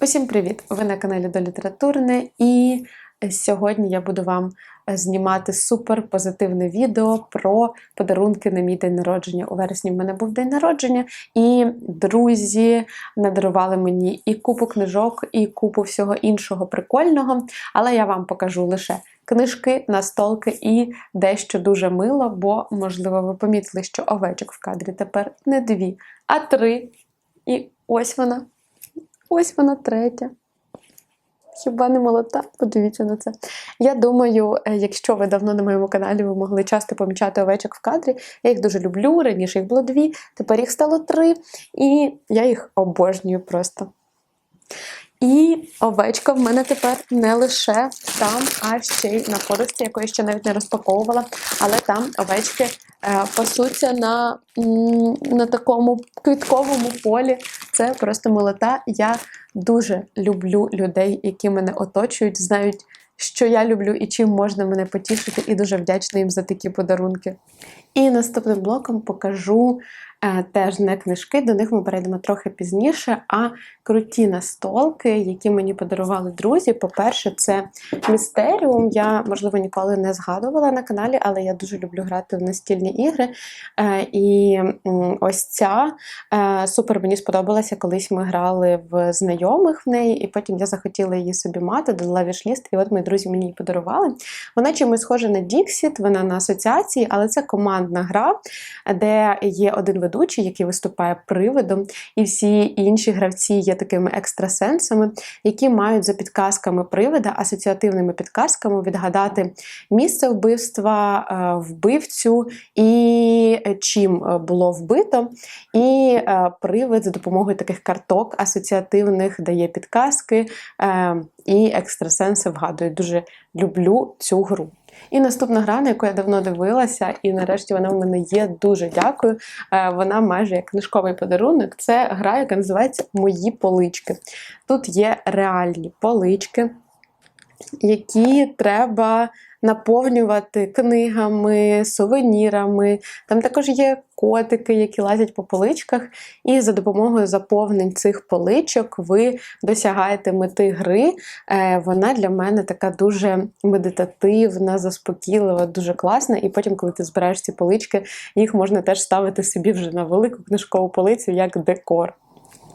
Усім привіт! Ви на каналі до Літературне, і сьогодні я буду вам знімати супер позитивне відео про подарунки на мій день народження. У вересні в мене був день народження, і друзі надарували мені і купу книжок, і купу всього іншого прикольного. Але я вам покажу лише книжки, настолки і дещо дуже мило, бо, можливо, ви помітили, що овечок в кадрі тепер не дві, а три. І ось вона. Ось вона третя. Хіба не молота? Подивіться на це. Я думаю, е, якщо ви давно на моєму каналі, ви могли часто помічати овечок в кадрі. Я їх дуже люблю. Раніше їх було дві, тепер їх стало три. І я їх обожнюю просто. І овечка в мене тепер не лише там, а ще й на подушці, яку я ще навіть не розпаковувала. Але там овечки пасуться на, на такому квітковому полі. Це просто милота. Я дуже люблю людей, які мене оточують, знають, що я люблю і чим можна мене потішити, і дуже вдячна їм за такі подарунки. І наступним блоком покажу е, теж не книжки, до них ми перейдемо трохи пізніше, а круті настолки, які мені подарували друзі. По-перше, це містеріум. Я, можливо, ніколи не згадувала на каналі, але я дуже люблю грати в настільні ігри. Е, і ось ця е, супер мені сподобалася. Колись ми грали в знайомих в неї, і потім я захотіла її собі мати, додала вішліст, і от мої друзі мені її подарували. Вона чимось схожа на Dixit, вона на асоціації, але це командна гра, де є один ведучий, який виступає привидом, і всі інші гравці є такими екстрасенсами, які мають за підказками привида, асоціативними підказками відгадати місце вбивства, е, вбивцю і чим е, було вбито. І е, привид за допомогою таких карток асоціативних дає підказки, і екстрасенси вгадують. Дуже люблю цю гру. І наступна гра, на яку я давно дивилася, і нарешті вона в мене є. Дуже дякую. Е, Вона майже як книжковий подарунок. Це гра, яка називається Мої полички. Тут є реальні полички, які треба наповнювати книгами, сувенірами. Там також є котики, які лазять по поличках, і за допомогою заповнень цих поличок ви досягаєте мети гри. Е, Вона для мене така дуже медитативна, заспокійлива, дуже класна. І потім, коли ти збираєш ці полички, їх можна теж ставити собі вже на велику книжкову полицю як декор.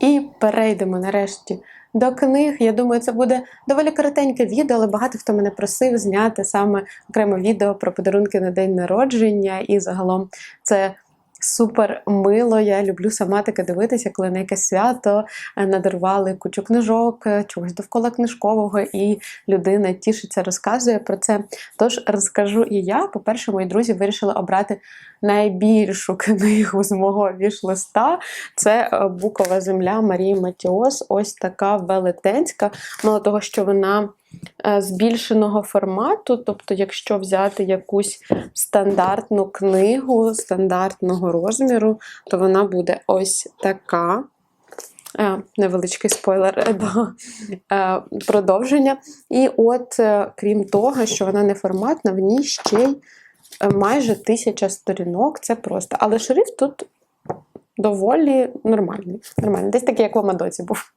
І перейдемо нарешті до книг. Я думаю, це буде доволі коротеньке відео, але багато хто мене просив зняти саме окреме відео про подарунки на день народження. І загалом це супер мило. Я люблю сама таке дивитися, коли на якесь свято е, надарували кучу книжок, е, чогось довкола книжкового, і людина тішиться, розказує про це. Тож розкажу і я. По-перше, мої друзі вирішили обрати найбільшу книгу з мого віш-листа. Це е, Букова земля Марії Матіос. Ось така велетенська. Мало того, що вона збільшеного формату. Тобто, якщо взяти якусь стандартну книгу стандартного розміру, то вона буде ось така. Е, Невеличкий спойлер до е, продовження. І от, е, крім того, що вона не форматна, в ній ще й е, майже тисяча сторінок. Це просто. Але шрифт тут доволі нормальний. нормальний. Десь такий, як в Амадоці був.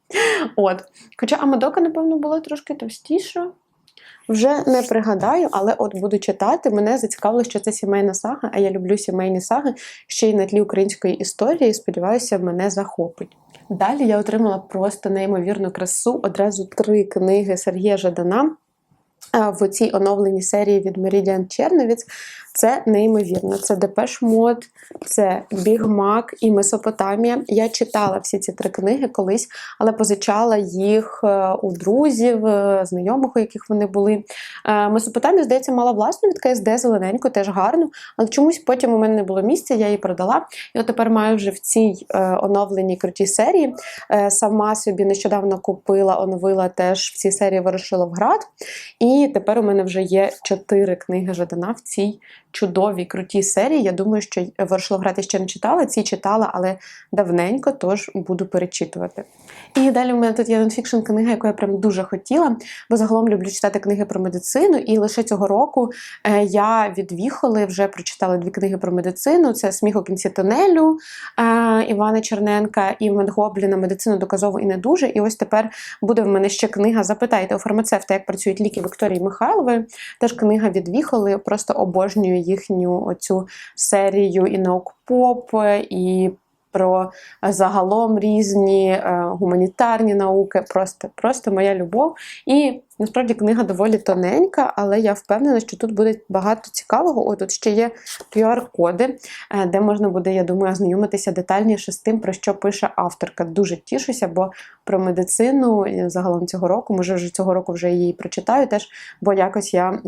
От. Хоча Амадока, напевно, була трошки товстіша. Вже не пригадаю, але от буду читати. Мене зацікавило, що це сімейна сага, а я люблю сімейні саги ще й на тлі української історії. Сподіваюся, мене захопить. Далі я отримала просто неймовірну красу. Одразу три книги Сергія Жадана в цій оновленій серії від Меридіан Черновіць. Це неймовірно. Це Депеш Мод, це Біг Мак і Месопотамія. Я читала всі ці три книги колись, але позичала їх е, у друзів, е, знайомих, у яких вони були. Е, Месопотамія, здається, мала власну від КСД зелененьку, теж гарну, але чомусь потім у мене не було місця, я її продала. І от тепер маю вже в цій оновленій крутій серії. Сама собі нещодавно купила, оновила теж в цій серії Ворошиловград. І І тепер у мене вже є чотири книги Жадана в цій чудовій крутій серії. Я думаю, що Ворошиловград ще не читала, ці читала, але давненько, тож буду перечитувати. І далі у мене тут є нонфікшн книга, яку я прям дуже хотіла, бо загалом люблю читати книги про медицину. І лише цього року е, я від Віхоли вже прочитала дві книги про медицину: це Сміх у кінці тунелю е, Івана Черненка і Медгобліна Медицину доказово і не дуже. І ось тепер буде в мене ще книга Запитайте у фармацевта, як працюють ліки Вікторії Михайлової. Теж книга від Віхоли. Просто обожнюю їхню оцю серію і наукпоп, і про загалом різні е, гуманітарні науки. Просто просто моя любов. І насправді книга доволі тоненька, але я впевнена, що тут буде багато цікавого. О, тут ще є QR-коди, е, де можна буде, я думаю, ознайомитися детальніше з тим, про що пише авторка. Дуже тішуся, бо про медицину загалом цього року, може, вже цього року вже її прочитаю теж, бо якось я е,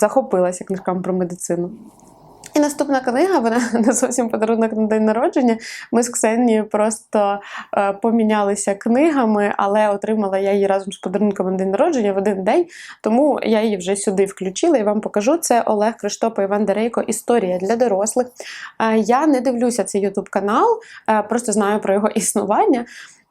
захопилася книжками про медицину. І наступна книга, вона не зовсім подарунок на день народження. Ми з Ксенією просто е, помінялися книгами, але отримала я її разом з подарунком на день народження в один день. Тому я її вже сюди включила і вам покажу. Це Олег Криштопа Іван Дерейко Історія для дорослих. Е, я не дивлюся цей ютуб канал, е, просто знаю про його існування.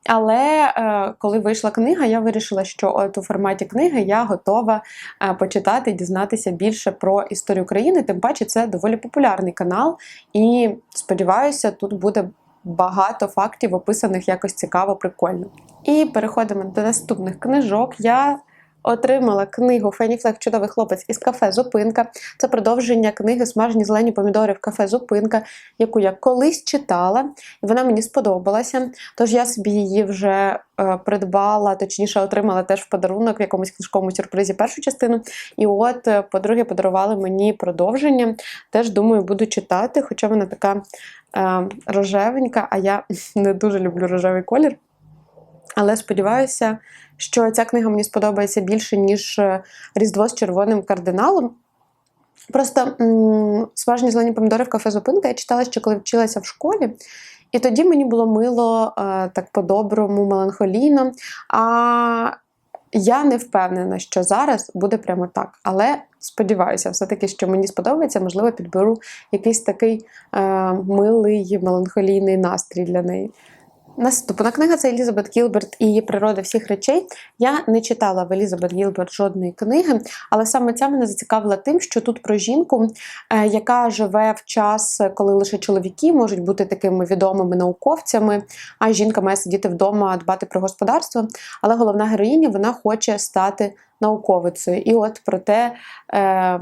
Але е, коли вийшла книга, я вирішила, що от у форматі книги я готова е, почитати дізнатися більше про історію України. Тим паче, це доволі популярний канал, і сподіваюся, тут буде. Багато фактів, описаних якось цікаво, прикольно. І переходимо до наступних книжок. Я отримала книгу Фені Флек Чудовий хлопець із кафе Зупинка. Це продовження книги Смажені зелені помідори в кафе Зупинка, яку я колись читала, і вона мені сподобалася. Тож я собі її вже е, придбала, точніше, отримала теж в подарунок в якомусь книжковому сюрпризі першу частину. І от, е, по-друге, подарували мені продовження. Теж думаю, буду читати, хоча вона така е, рожевенька, а я не дуже люблю рожевий колір. Але сподіваюся, що ця книга мені сподобається більше, ніж е, Різдво з червоним кардиналом. Просто смажені зелені помідори в кафе Зупинка я читала ще коли вчилася в школі. І тоді мені було мило е, так по-доброму, меланхолійно. А я не впевнена, що зараз буде прямо так. Але сподіваюся, все-таки, що мені сподобається, можливо, підберу якийсь такий е, милий меланхолійний настрій для неї. Наступна книга це Елізабет Гілберт і її природа всіх речей. Я не читала в Елізабет Гілберт жодної книги, але саме ця мене зацікавила тим, що тут про жінку, е, яка живе в час, коли лише чоловіки можуть бути такими відомими науковцями, а жінка має сидіти вдома, дбати про господарство. Але головна героїня вона хоче стати науковицею. І от про те. Е,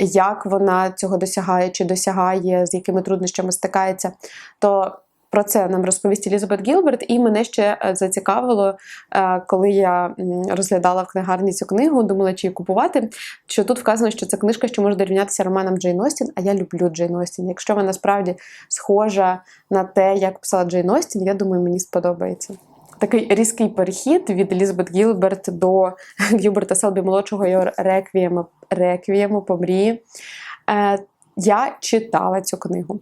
як вона цього досягає, чи досягає, з якими труднощами стикається, то про це нам розповість Елізабет Гілберт, і мене ще е, зацікавило, е, коли я розглядала в книгарні цю книгу, думала, чи її купувати. Що тут вказано, що це книжка, що може дорівнятися романам Джейн Остін, а я люблю Джейн Остін. Якщо вона справді схожа на те, як писала Джейн Остін, я думаю, мені сподобається. Такий різкий перехід від Елізабет Гілберт до Гілберта Селбі молодшого його реквієму, реквієму по мрії. Е, я читала цю книгу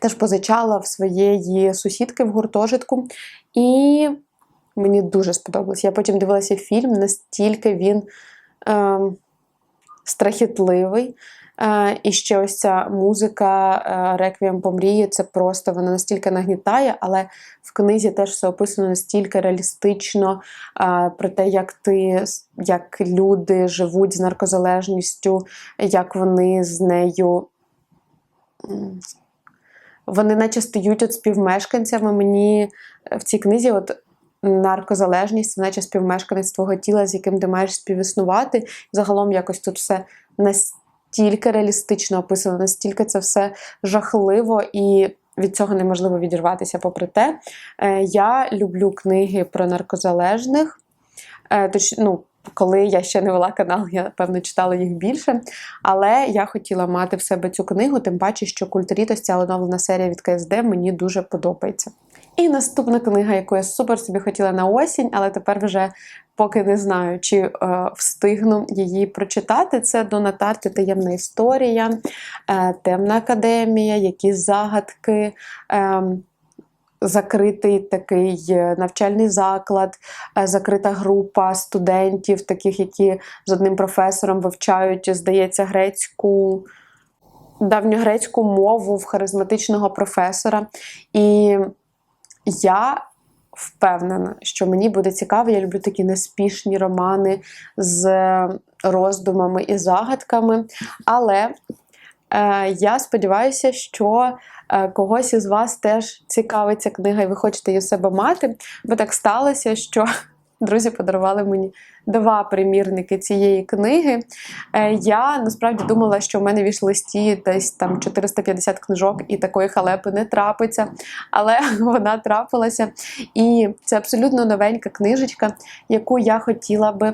теж позичала в своєї сусідки в гуртожитку. І мені дуже сподобалось. Я потім дивилася фільм, настільки він е, страхітливий. Е, і ще ось ця музика е, Реквієм по мрії, це просто вона настільки нагнітає, але в книзі теж все описано настільки реалістично е, про те, як ти, як люди живуть з наркозалежністю, як вони з нею вони наче стають от співмешканцями. Мені е, в цій книзі от наркозалежність, наче співмешканець твого тіла, з яким ти маєш співіснувати. Загалом якось тут все настільки реалістично описано, настільки це все жахливо і. Від цього неможливо відірватися. Попри те, е, я люблю книги про наркозалежних. Е, точ, ну, коли я ще не вела канал, я певно читала їх більше. Але я хотіла мати в себе цю книгу, тим паче, що культурітос, ця оновлена серія від КСД, мені дуже подобається. І наступна книга, яку я супер собі хотіла на осінь, але тепер вже поки не знаю, чи е, встигну її прочитати. Це Дона Тарти таємна історія, е, темна академія, якісь загадки. Е, закритий такий е, навчальний заклад, е, закрита група студентів, таких, які з одним професором вивчають, здається, грецьку. Давньогрецьку мову в харизматичного професора. І я впевнена, що мені буде цікаво. Я люблю такі неспішні романи з роздумами і загадками. Але е, я сподіваюся, що е, когось із вас теж цікавиться книга, і ви хочете її себе мати. Бо так сталося, що друзі подарували мені два примірники цієї книги. Е, я насправді думала, що в мене в листі десь там 450 книжок і такої халепи не трапиться, але вона трапилася. І це абсолютно новенька книжечка, яку я хотіла би.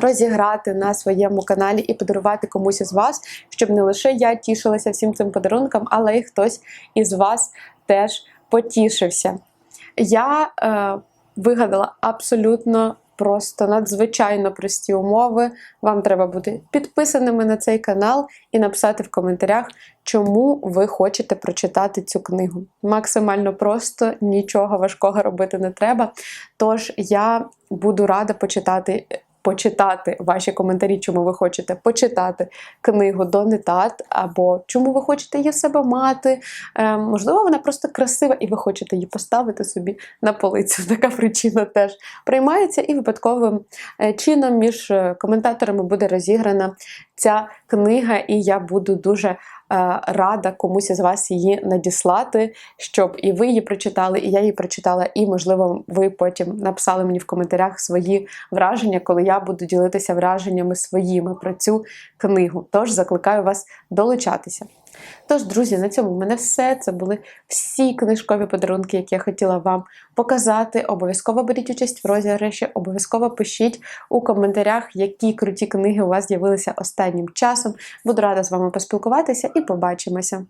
Розіграти на своєму каналі і подарувати комусь із вас, щоб не лише я тішилася всім цим подарункам, але й хтось із вас теж потішився. Я е, вигадала абсолютно просто надзвичайно прості умови. Вам треба бути підписаними на цей канал і написати в коментарях, чому ви хочете прочитати цю книгу. Максимально просто, нічого важкого робити не треба. Тож я буду рада почитати. Почитати ваші коментарі, чому ви хочете почитати книгу Донетат, або чому ви хочете її в себе мати. Е, можливо, вона просто красива, і ви хочете її поставити собі на полицю. Така причина теж приймається, і випадковим е, чином між е, коментаторами буде розіграна ця книга, і я буду дуже Е, рада комусь із вас її надіслати, щоб і ви її прочитали, і я її прочитала, і, можливо, ви потім написали мені в коментарях свої враження, коли я буду ділитися враженнями своїми про цю книгу. Тож закликаю вас долучатися. Тож, друзі, на цьому в мене все. Це були всі книжкові подарунки, які я хотіла вам показати. Обов'язково беріть участь в розіграші, обов'язково пишіть у коментарях, які круті книги у вас з'явилися останнім часом. Буду рада з вами поспілкуватися і побачимося!